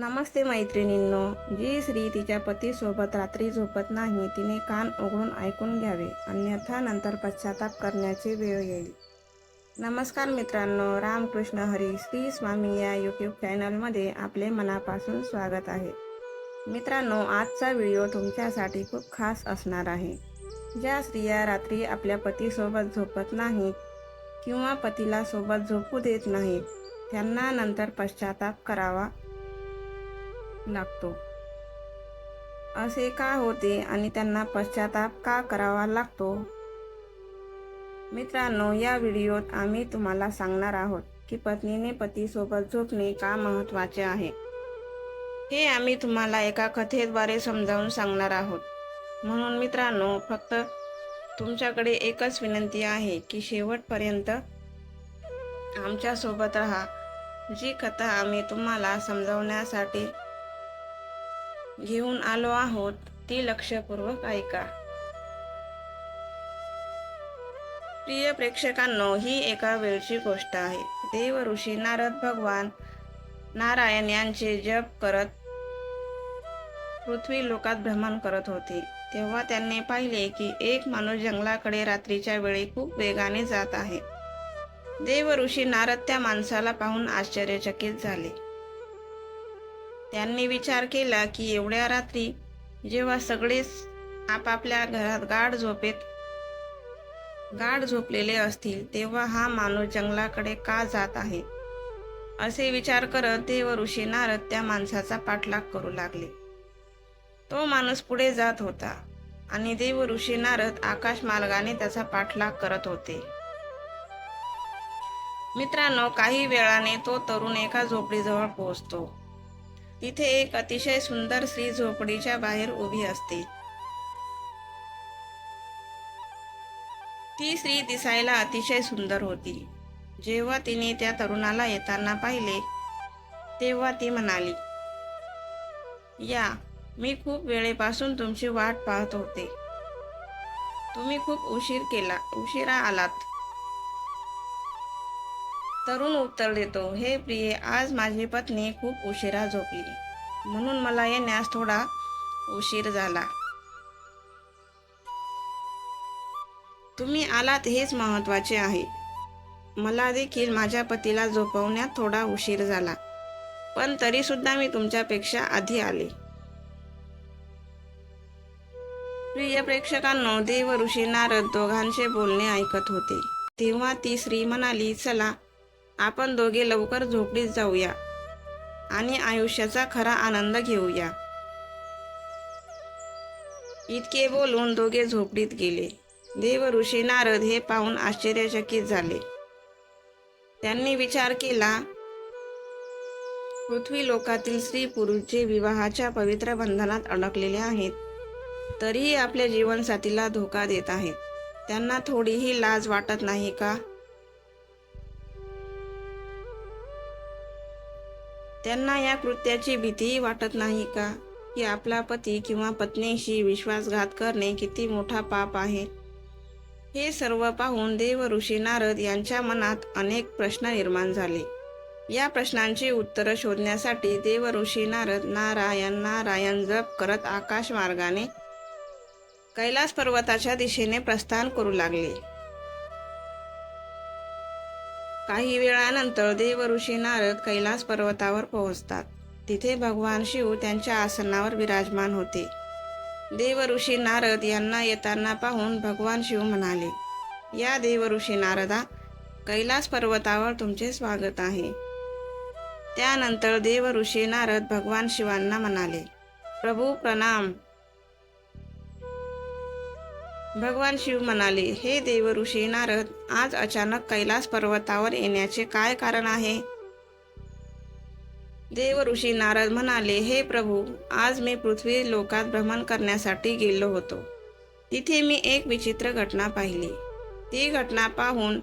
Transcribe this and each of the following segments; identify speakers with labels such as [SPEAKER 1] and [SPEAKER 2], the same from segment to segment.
[SPEAKER 1] नमस्ते मैत्रिणींनो. जी स्त्री तिच्या पतीसोबत रात्री झोपत नाही तिने कान उघडून ऐकून घ्यावे अन्यथा नंतर पश्चाताप करण्याची वेळ येईल. नमस्कार मित्रांनो रामकृष्ण हरी श्री स्वामी या यूट्यूब चॅनलमध्ये आपले मनापासून स्वागत आहे. मित्रांनो आजचा व्हिडिओ तुमच्यासाठी खूप खास असणार आहे. ज्या स्त्रिया रात्री आपल्या पतीसोबत झोपत नाहीत किंवा पतीला सोबत झोपू देत नाहीत त्यांना नंतर पश्चाताप करावा लागतो. असे का होते आणि त्यांना पश्चाताप का करावा लागतो? मित्रांनो या व्हिडिओत आम्ही तुम्हाला सांगणार आहोत की पत्नीने पतीसोबत झोपणे का महत्त्वाचे आहे. हे आम्ही तुम्हाला एका कथेद्वारे समजावून सांगणार आहोत. म्हणून मित्रांनो फक्त तुमच्याकडे एकच विनंती आहे की शेवटपर्यंत आमच्यासोबत राहा. जी कथा आम्ही तुम्हाला समजावण्यासाठी घेऊन आलो आहोत ती लक्षपूर्वक ऐका. प्रिय प्रेक्षकांनो ही एका वेळची गोष्ट आहे. देव ऋषी नारद भगवान नारायण यांचे जप करत पृथ्वी लोकात भ्रमण करत होते. तेव्हा त्यांनी पाहिले की एक माणूस जंगलाकडे रात्रीच्या वेळी खूप वेगाने जात आहे. देव ऋषी नारद त्या माणसाला पाहून आश्चर्यचकित झाले. त्यांनी विचार केला की एवढ्या रात्री जेव्हा सगळेच आपापल्या घरात गाढ झोपेत गाढ झोपलेले असतील तेव्हा हा माणूस जंगलाकडे का जात आहे? असे विचार करत देव ऋषी नारद त्या माणसाचा पाठलाग करू लागले. तो माणूस पुढे जात होता आणि देव ऋषी नारद आकाश मार्गाने त्याचा पाठलाग करत होते. मित्रांनो काही वेळाने तो तरुण एका झोपडीजवळ पोहोचतो. तिथे एक अतिशय सुंदर स्त्री झोपडीच्या बाहेर उभी असते. ती स्त्री दिसायला अतिशय सुंदर होती. जेव्हा तिने त्या तरुणाला येताना पाहिले तेव्हा ती म्हणाली या मी खूप वेळेपासून तुमची वाट पाहत होते. तुम्ही खूप उशीर केला उशिरा आलात. तरुण उत्तर देतो हे प्रिये आज माझी पत्नी खूप उशिरा झोपली. म्हणून मला येण्यास थोडा उशीर झाला. तुम्ही आलात हेच महत्त्वाचे आहे. मला देखील माझ्या पतीला झोपवण्यात थोडा उशीर झाला. पण तरी सुद्धा मी तुमच्यापेक्षा आधी आले. प्रिय प्रेक्षकांनो देव ऋषी नारद दोघांचे बोलणे ऐकत होते. तेव्हा ती स्त्री म्हणाली चला आपण दोघे लवकर झोपडीत जाऊया आणि आयुष्याचा खरा आनंद घेऊया. इतके बोलून दोघे झोपडीत गेले. देव ऋषी नारद हे पाहून आश्चर्यचकित झाले. त्यांनी विचार केला पृथ्वी लोकातील स्त्री पुरुष जे विवाहाच्या पवित्र बंधनात अडकलेले आहेत. तरीही आपल्या जीवनसाथीला धोका देत आहेत. त्यांना थोडीही लाज वाटत नाही का? त्यांना या कृत्याची भीतीही वाटत नाही का? की आपला पती किंवा पत्नीशी विश्वासघात करणे किती मोठा पाप आहे? हे सर्व पाहून देव ऋषी नारद यांच्या मनात अनेक प्रश्न निर्माण झाले. या प्रश्नांची उत्तरं शोधण्यासाठी देव ऋषी नारद नारायण नारायण जप करत आकाश मार्गाने कैलास पर्वताच्या दिशेने प्रस्थान करू लागले. काही वेळानंतर देव ऋषी नारद कैलास पर्वतावर पोहोचतात. तिथे भगवान शिव त्यांच्या आसनावर विराजमान होते. देव ऋषी नारद यांना येताना पाहून भगवान शिव म्हणाले या देव ऋषी नारदा कैलास पर्वतावर तुमचे स्वागत आहे. त्यानंतर देव ऋषी नारद भगवान शिवांना म्हणाले प्रभू प्रणाम. भगवान शिव म्हणाले हे देवऋषी नारद आज अचानक कैलास पर्वतावर येण्याचे काय कारण आहे? देवऋषी नारद म्हणाले हे प्रभू आज मी पृथ्वी लोकात भ्रमण करण्यासाठी गेलो होतो. तिथे मी एक विचित्र घटना पाहिली. ती घटना पाहून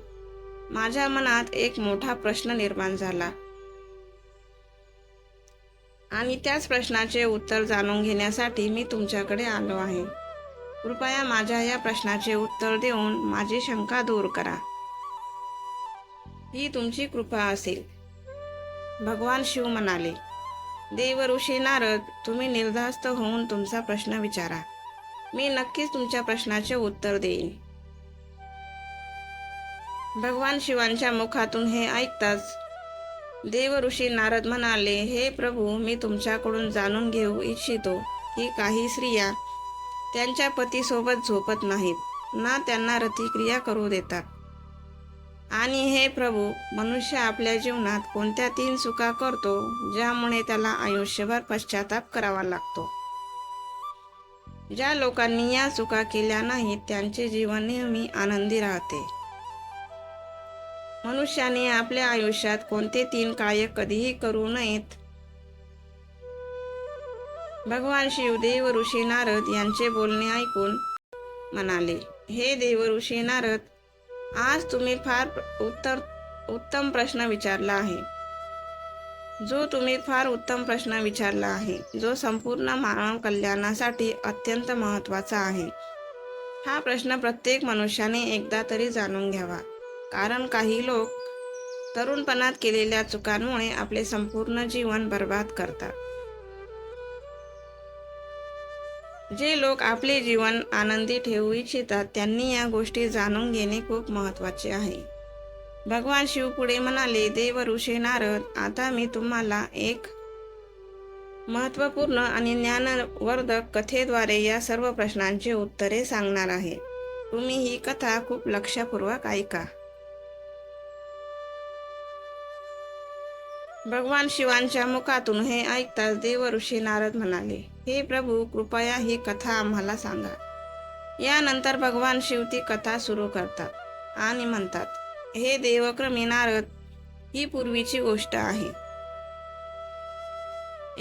[SPEAKER 1] माझ्या मनात एक मोठा प्रश्न निर्माण झाला. आणि त्याच प्रश्नाचे उत्तर जाणून घेण्यासाठी मी तुमच्याकडे आलो आहे. कृपया माझ्या या प्रश्नाचे उत्तर देऊन माझी शंका दूर करा. ही तुमची कृपा असेल. भगवान शिव म्हणाले देव ऋषी नारद तुम्ही निर्धास्त होऊन तुमचा प्रश्न विचारा. मी नक्कीच तुमच्या प्रश्नाचे उत्तर देईन. भगवान शिवांच्या मुखातून हे ऐकताच देव ऋषी नारद म्हणाले हे प्रभू मी तुमच्याकडून जाणून घेऊ इच्छितो की काही स्त्रिया त्यांच्या पतीसोबत झोपत नाहीत. ना त्यांना रतिक्रिया करू देतात. आणि हे प्रभू मनुष्य आपल्या जीवनात कोणत्या तीन चुका करतो ज्यामुळे त्याला आयुष्यभर पश्चाताप करावा लागतो? ज्या लोकांनी या चुका केल्या नाहीत त्यांचे जीवन नेहमी आनंदी राहते. मनुष्याने आपल्या आयुष्यात कोणते तीन कार्य कधीही करू नयेत भगवान शिवदेव ऋषी नारद यांचे बोलणे ऐकून म्हणाले हे देव ऋषी नारद आज तुम्ही फार उत्तर उत्तम प्रश्न विचारला आहे. जो तुम्ही फार उत्तम प्रश्न विचारला आहे जो संपूर्ण मानव कल्याणासाठी अत्यंत महत्त्वाचा आहे. हा प्रश्न प्रत्येक मनुष्याने एकदा तरी जाणून घ्यावा. कारण काही लोक तरुणपणात केलेल्या चुकांमुळे आपले संपूर्ण जीवन बर्बाद करतात. जे लोक आपले जीवन आनंदी ठेवू इच्छितात त्यांनी या गोष्टी जाणून घेणे खूप महत्त्वाचे आहे. भगवान शिव पुढे म्हणाले देव ऋषी नारद आता मी तुम्हाला एक महत्त्वपूर्ण आणि ज्ञानवर्धक कथेद्वारे या सर्व प्रश्नांची उत्तरे सांगणार आहे. तुम्ही ही कथा खूप लक्षपूर्वक ऐका. भगवान शिवांच्या मुखातून हे ऐकताच देव ऋषी नारद म्हणाले हे प्रभू कृपया ही कथा आम्हाला सांगा. यानंतर भगवान शिव ती कथा सुरू करतात आणि म्हणतात हे देवक्रमी नारद ही पूर्वीची गोष्ट आहे.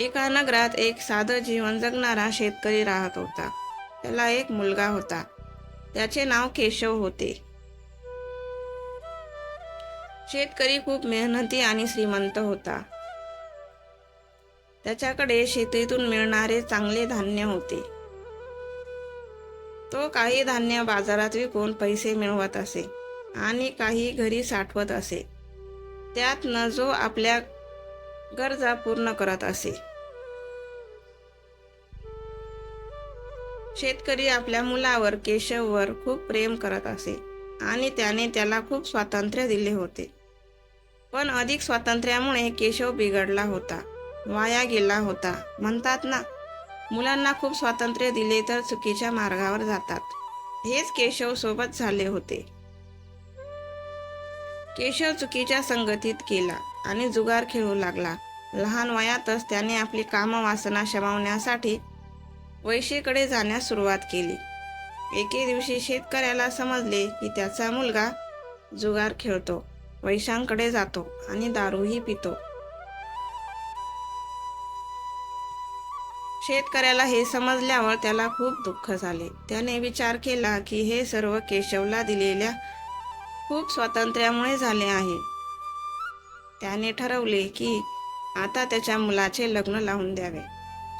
[SPEAKER 1] एका नगरात एक साधं जीवन जगणारा शेतकरी राहत होता. त्याला एक मुलगा होता. त्याचे नाव केशव होते. शेतकरी खूप मेहनती आणि श्रीमंत होता. त्याच्याकडे शेतीतून मिळणारे चांगले धान्य होते. तो काही धान्य बाजारात विकून पैसे मिळवत असे आणि काही घरी साठवत असे. त्यातनं जो आपल्या गरजा पूर्ण करत असे. शेतकरी आपल्या मुलावर केशववर खूप प्रेम करत असे. आणि त्याने त्याला खूप स्वातंत्र्य दिले होते. पण अधिक स्वातंत्र्यामुळे केशव बिघडला होता वाया गेला होता. म्हणतात ना मुलांना खूप स्वातंत्र्य दिले तर चुकीच्या मार्गावर जातात. हेच केशव सोबत झाले होते. केशव चुकीच्या संगतीत केला आणि जुगार खेळू लागला. लहान वयातच त्याने आपली कामवासना शमावण्यासाठी वैशेकडे जाण्यास सुरुवात केली. एके दिवशी शेतकऱ्याला समजले की त्याचा मुलगा जुगार खेळतो वैशांकडे जातो आणि दारूही पितो. शेतकऱ्याला हे समजल्यावर त्याला खूप दुःख झाले. त्याने विचार केला की हे सर्व केशवला दिलेल्या खूप स्वातंत्र्यामुळे झाले आहे. त्याने ठरवले की आता त्याच्या मुलाचे लग्न लावून द्यावे.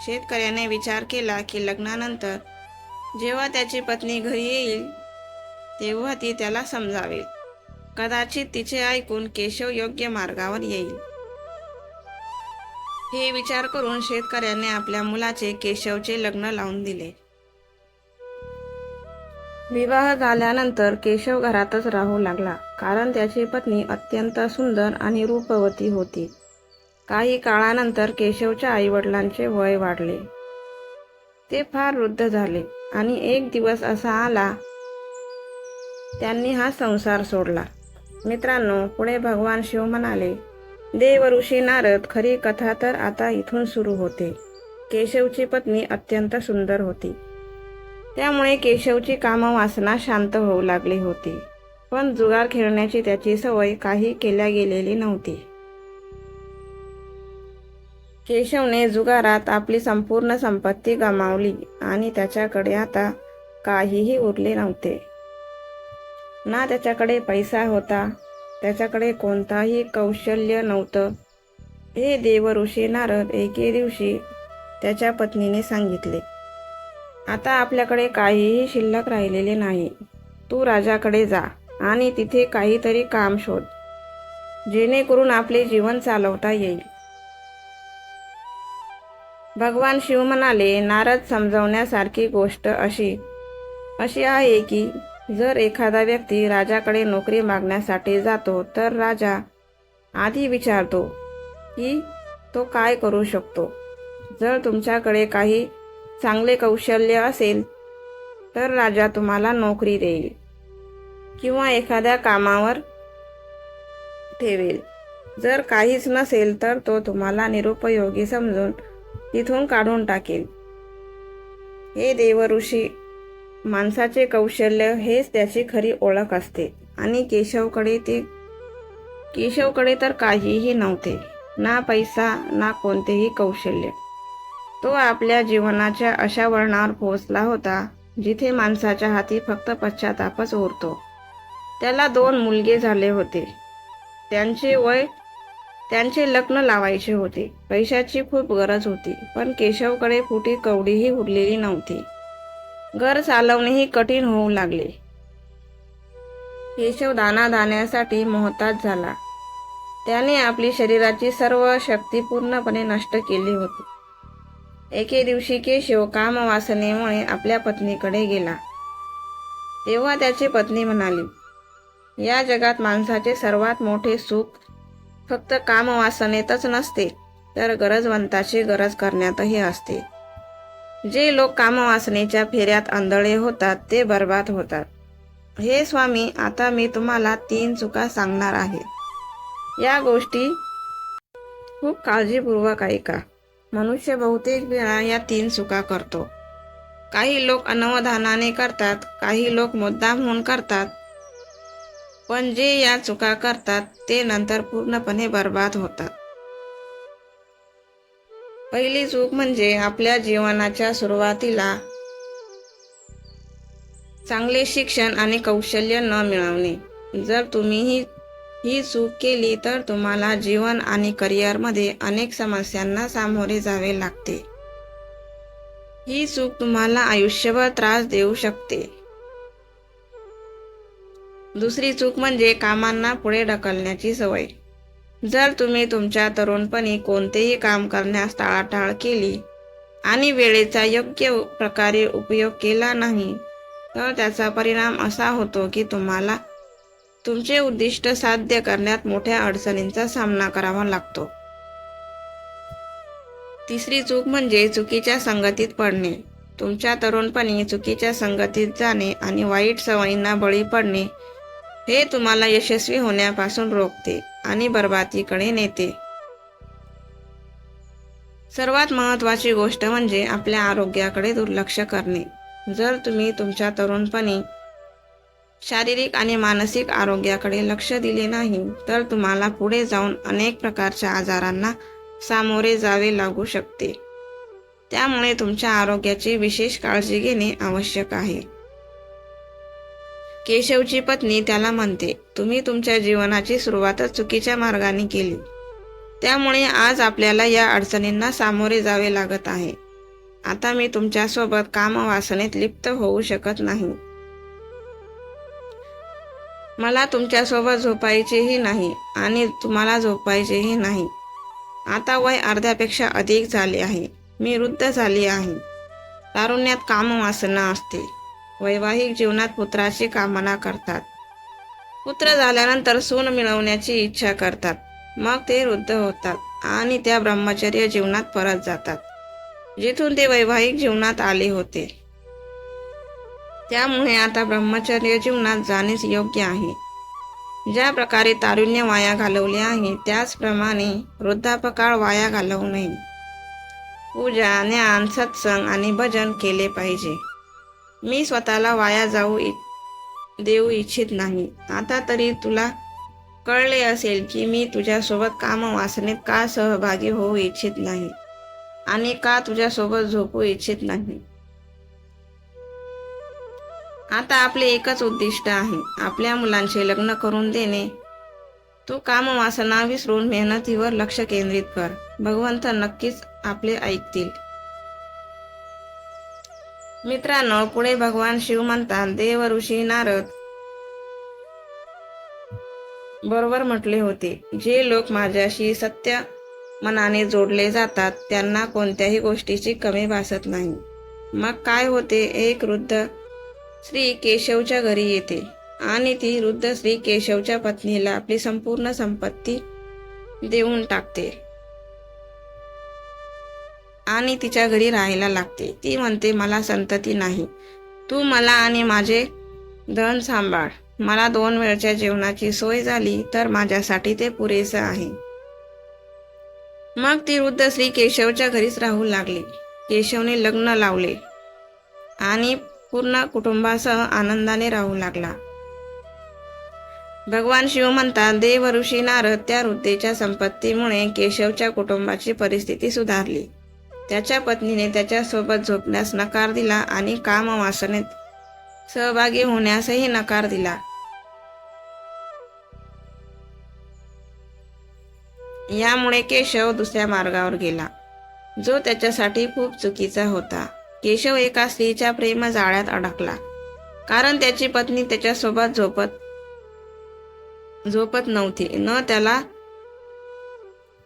[SPEAKER 1] शेतकऱ्याने विचार केला की लग्नानंतर जेव्हा त्याची पत्नी घरी येईल तेव्हा ती त्याला समजावेल कदाचित तिचे ऐकून केशव योग्य मार्गावर येईल. हे विचार करून शेतकऱ्याने आपल्या मुलाचे केशवचे लग्न लावून दिले. विवाह झाल्यानंतर केशव घरातच राहू लागला कारण त्याची पत्नी अत्यंत सुंदर आणि रूपवती होती. काही काळानंतर केशवच्या आईवडिलांचे वय वाढले. ते फार वृद्ध झाले आणि एक दिवस असा आला त्यांनी हा संसार सोडला. मित्रांनो पुढे भगवान शिव म्हणाले देव ऋषी नारद खरी कथा तर आता इथून सुरू होते. केशवची पत्नी अत्यंत सुंदर होती. त्यामुळे केशवची कामं वासना शांत होऊ लागली होती. पण जुगार खेळण्याची त्याची सवय काही केल्या गेलेली नव्हती. केशवने जुगारात आपली संपूर्ण संपत्ती गमावली आणि त्याच्याकडे आता काहीही उरले नव्हते. ना त्याच्याकडे पैसा होता त्याच्याकडे कोणताही कौशल्य नव्हतं. हे देवऋषी नारद एके दिवशी त्याच्या पत्नीने सांगितले आता आपल्याकडे काहीही शिल्लक राहिलेले नाही. तू राजाकडे जा आणि तिथे काहीतरी काम शोध जेणेकरून आपले जीवन चालवता येईल. भगवान शिव म्हणाले नारद समजवण्यासारखी गोष्ट अशी अशी आहे की जर एखादा व्यक्ती राजाकडे नोकरी मागण्यासाठी जातो तर राजा आधी विचारतो की तो काय करू शकतो? जर तुमच्याकडे काही चांगले कौशल्य असेल तर राजा तुम्हाला नोकरी देईल किंवा एखाद्या कामावर ठेवेल. जर काहीच नसेल तर तो तुम्हाला निरुपयोगी समजून तिथून काढून टाकेल हे देवऋषी माणसाचे कौशल्य हेच त्याची खरी ओळख असते. आणि केशवकडे ते केशवकडे तर काहीही नव्हते. ना पैसा ना कोणतेही कौशल्य. तो आपल्या जीवनाच्या अशा वळणावर पोहोचला होता जिथे माणसाच्या हाती फक्त पश्चातापच उरतो. त्याला दोन मुलगे झाले होते. त्यांचे वय त्यांचे लग्न लावायचे होते. पैशाची खूप गरज होती पण केशवकडे फुटी कवडीही उरलेली नव्हती. घर चालवणेही कठीण होऊ लागले. केशव दाना दाण्यासाठी मोहताज झाला. त्याने आपली शरीराची सर्व शक्ती पूर्णपणे नष्ट केली होती. एके दिवशी केशव कामवासनेमुळे आपल्या पत्नीकडे गेला. तेव्हा त्याची पत्नी म्हणाली या जगात माणसाचे सर्वात मोठे सुख फक्त कामवासनेतच नसते तर गरजवंताची गरज करण्यातही असते. जे लोक कामवासनेच्या फेऱ्यात आंधळे होतात ते बर्बाद होतात. हे स्वामी आता मी तुम्हाला तीन चुका सांगणार आहे. या गोष्टी खूप काळजीपूर्वक ऐका. मनुष्य बहुतेक वेळा या तीन चुका करतो. काही लोक अनवधानाने करतात काही लोक मुद्दाम करतात पण जे या चुका करतात ते नंतर पूर्णपणे बर्बाद होतात. पहिली चूक म्हणजे आपल्या जीवनाच्या सुरुवातीला चांगले शिक्षण आणि कौशल्य न मिळवणे. जर तुम्ही ही ही चूक केली तर तुम्हाला जीवन आणि करिअरमध्ये अनेक समस्यांना सामोरे जावे लागते. ही चूक तुम्हाला आयुष्यभर त्रास देऊ शकते. दुसरी चूक म्हणजे कामांना पुढे ढकलण्याची सवय. जर तुम्ही तुमच्या तरुणपणी कोणतेही काम करण्यास टाळाटाळ केली आणि वेळेचा योग्य प्रकारे उपयोग केला नाही तर त्याचा परिणाम असा होतो की तुम्हाला तुमचे उद्दिष्ट साध्य करण्यात मोठ्या अडचणींचा सामना करावा लागतो. तिसरी चूक म्हणजे चुकीच्या संगतीत पडणे. तुमच्या तरुणपणी चुकीच्या संगतीत जाणे आणि वाईट सवयींना बळी पडणे हे तुम्हाला यशस्वी होण्यापासून रोखते आणि बर्बादीकडे नेते. सर्वात महत्त्वाची गोष्ट म्हणजे आपल्या आरोग्याकडे दुर्लक्ष करणे. जर तुम्ही तुमच्या तरुणपणी शारीरिक आणि मानसिक आरोग्याकडे लक्ष दिले नाही तर तुम्हाला पुढे जाऊन अनेक प्रकारच्या आजारांना सामोरे जावे लागू शकते. त्यामुळे तुमच्या आरोग्याची विशेष काळजी घेणे आवश्यक आहे. केशवची पत्नी त्याला म्हणते तुम्ही तुमच्या जीवनाची सुरुवातच चुकीच्या मार्गाने केली. त्यामुळे आज आपल्याला या अडचणींना सामोरे जावे लागत आहे. आता मी तुमच्यासोबत कामवासनेत लिप्त होऊ शकत नाही. मला तुमच्यासोबत झोपायचेही नाही आणि तुम्हाला झोपायचेही नाही. आता वय अर्ध्यापेक्षा अधिक झाले आहे. मी वृद्ध झाली आहे. तारुण्यात कामवासना असते. वैवाहिक जीवनात पुत्राची कामना करतात. पुत्र झाल्यानंतर सून मिळवण्याची इच्छा करतात. मग ते वृद्ध होतात आणि त्या ब्रह्मचर्य जीवनात परत जातात जिथून ते वैवाहिक जीवनात आले होते. त्यामुळे आता ब्रह्मचर्य जीवनात जाणेच योग्य आहे. ज्या प्रकारे तारुण्य वाया घालवले आहे त्याचप्रमाणे वृद्धापकाळ वाया घालवू नये. पूजा ज्ञान सत्संग आणि भजन केले पाहिजे. मी स्वतःला वाया जाऊ इ- देऊ इच्छित नाही. आता तरी तुला कळले असेल की मी तुझ्यासोबत कामवासनेत का सहभागी होऊ इच्छित नाही आणि का तुझ्यासोबत झोपू इच्छित नाही. आता आपले एकच उद्दिष्ट आहे. आपल्या मुलांचे लग्न करून देणे. तू कामवासना विसरून मेहनतीवर लक्ष केंद्रित कर. भगवंत नक्कीच आपले ऐकतील. मित्रांनो पुढे भगवान शिव म्हणतात देव ऋषी नारद. बरोबर म्हटले होते. जे लोक माझ्याशी सत्य मनाने जोडले जातात त्यांना कोणत्याही गोष्टीची कमी भासत नाही. मग काय होते? एक वृद्ध श्री केशवच्या घरी येते आणि ती वृद्ध श्री केशवच्या पत्नीला आपली संपूर्ण संपत्ती देऊन टाकते. आणि तिच्या घरी राहायला लागते. ती म्हणते मला संतती नाही. तू मला आणि माझे धन सांभाळ. मला दोन वेळच्या जेवणाची सोय झाली तर माझ्यासाठी ते पुरेसं आहे. मग ती वृद्ध श्री केशवच्या घरीच राहू लागली. केशवने लग्न लावले आणि पूर्ण कुटुंबासह आनंदाने राहू लागला. भगवान शिव म्हणतात देव ऋषी नारद त्या वृद्धेच्या संपत्तीमुळे केशवच्या कुटुंबाची परिस्थिती सुधारली. त्याच्या पत्नीने त्याच्यासोबत झोपण्यास नकार दिला आणि कामवासनेत सहभागी होण्यासही नकार दिला. यामुळे केशव दुसऱ्या मार्गावर गेला जो त्याच्यासाठी खूप चुकीचा होता. केशव एका स्त्रीच्या प्रेम जाळ्यात अडकला कारण त्याची पत्नी त्याच्यासोबत झोपत झोपत नव्हती. न त्याला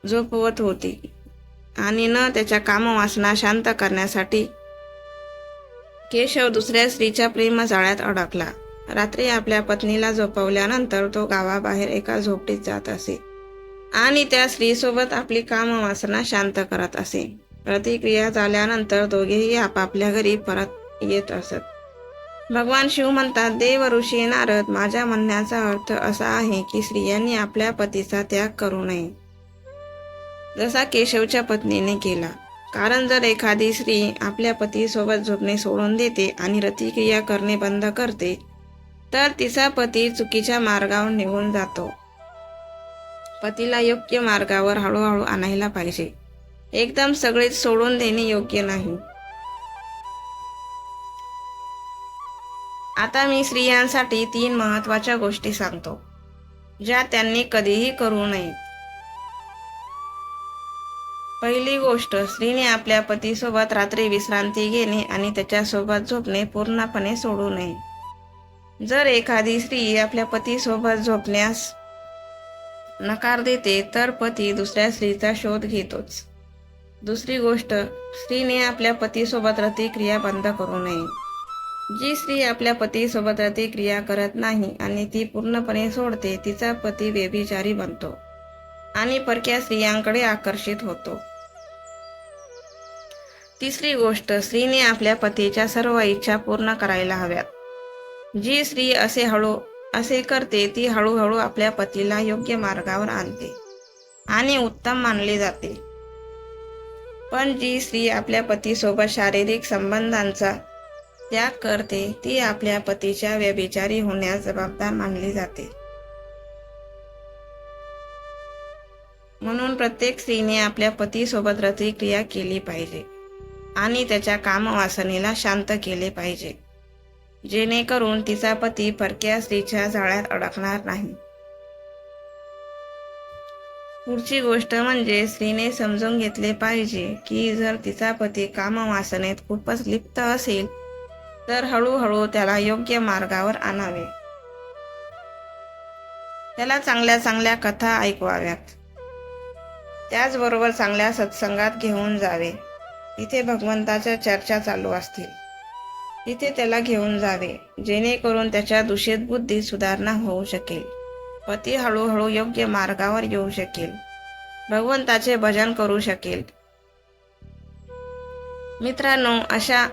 [SPEAKER 1] झोपवत होती. आणि न त्याच्या कामवासना शांत करण्यासाठी केशव दुसऱ्या स्त्रीच्या प्रेम जाळ्यात अडकला. रात्री आपल्या पत्नीला झोपवल्यानंतर तो गावाबाहेर एका झोपडीत जात असे. आणि त्या स्त्रीसोबत आपली कामवासना शांत करत असे. प्रतिक्रिया झाल्यानंतर दोघेही आपापल्या घरी परत येत असत. भगवान शिव म्हणतात देव ऋषी नारद माझ्या म्हणण्याचा अर्थ असा आहे की स्त्रियांनी आपल्या पतीचा त्याग करू नये. जसा केशवच्या पत्नीने केला. कारण जर एखादी स्त्री आपल्या पतीसोबत झोपणे सोडून देते आणि रतिक्रिया करणे बंद करते तर तिचा पती चुकीच्या मार्गावर निघून जातो. पतीला योग्य मार्गावर हळूहळू आणायला पाहिजे. एकदम सगळेच सोडून देणे योग्य नाही. आता मी स्त्रियांसाठी तीन महत्त्वाच्या गोष्टी सांगतो ज्या त्यांनी कधीही करू नये पहिली गोष्ट स्त्रीने आपल्या पतीसोबत रात्री विश्रांती घेणे आणि त्याच्यासोबत झोपणे पूर्णपणे सोडू नये. जर एखादी स्त्री आपल्या पतीसोबत झोपण्यास नकार देते तर पती दुसऱ्या स्त्रीचा शोध घेतोच. दुसरी गोष्ट स्त्रीने आपल्या पतीसोबत रतिक्रिया बंद करू नये. जी स्त्री आपल्या पतीसोबत रतिक्रिया करत नाही आणि ती पूर्णपणे सोडते तिचा पती व्यभिचारी बनतो. आणि परक्या स्त्रियांकडे आकर्षित होतो. तिसरी गोष्ट स्त्रीने आपल्या पतीच्या सर्व इच्छा पूर्ण करायला हव्यात. जी स्त्री असे हळू असे करते ती हळूहळू आपल्या पतीला योग्य मार्गावर आणते आणि उत्तम मानले जाते. पण जी स्त्री आपल्या पतीसोबत शारीरिक संबंधांचा त्याग करते ती आपल्या पतीच्या व्यभिचारी होण्यास जबाबदार मानली जाते. म्हणून प्रत्येक स्त्रीने आपल्या पतीसोबत रतिक्रिया केली पाहिजे आणि त्याच्या कामवासनेला शांत केले पाहिजे. जेणेकरून तिचा पती परक्या स्त्रीच्या जाळ्यात अडकणार नाही. पुढची गोष्ट म्हणजे स्त्रीने समजून घेतले पाहिजे की जर तिचा पती कामवासनेत खूपच लिप्त असेल तर हळूहळू त्याला योग्य मार्गावर आणावे. त्याला चांगल्या चांगल्या कथा ऐकवाव्यात. त्याचबरोबर चांगल्या सत्संगात घेऊन जावे. तिथे भगवंताच्या चर्चा चालू असतील. तिथे त्याला घेऊन जावे जेणेकरून त्याच्या दूषित बुद्धी सुधारणा होऊ शकेल. पती हळूहळू योग्य मार्गावर येऊ शकेल. भगवंताचे भजन करू शकेल. मित्रांनो अशा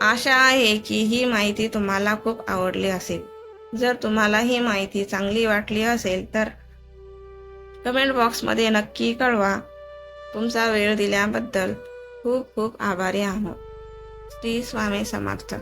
[SPEAKER 1] आशा आहे की ही माहिती तुम्हाला खूप आवडली असेल. जर तुम्हाला ही माहिती चांगली वाटली असेल तर कमेंट बॉक्समध्ये नक्की कळवा. तुमचा वेळ दिल्याबद्दल खूप खूप आभारी आहोत. श्री स्वामी समर्थ.